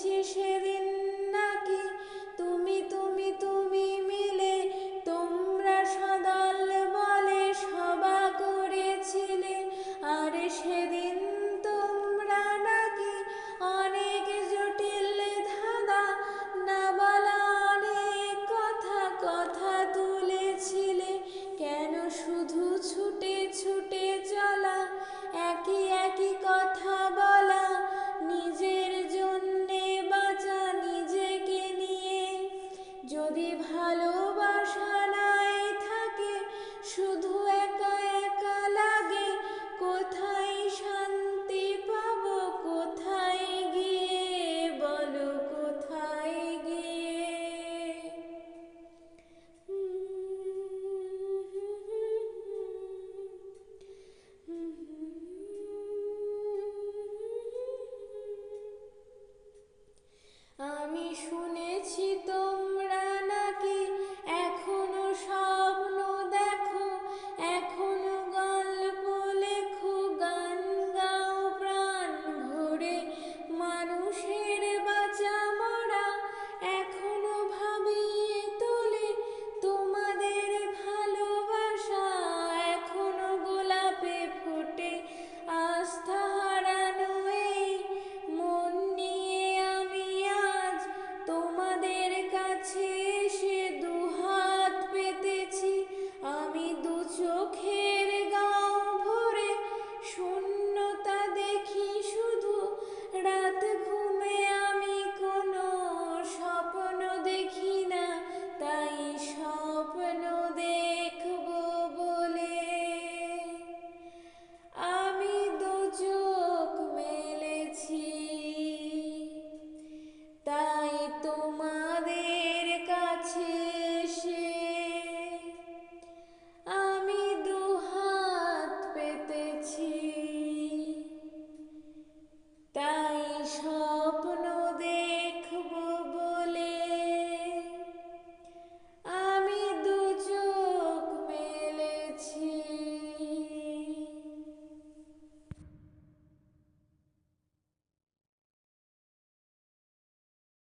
其实。ভালোবাসা থাকে, শুধু একা একা লাগে। কোথায় শান্তি পাব, কোথায় গিয়ে? বলো কোথায় গিয়ে? আমি শুনে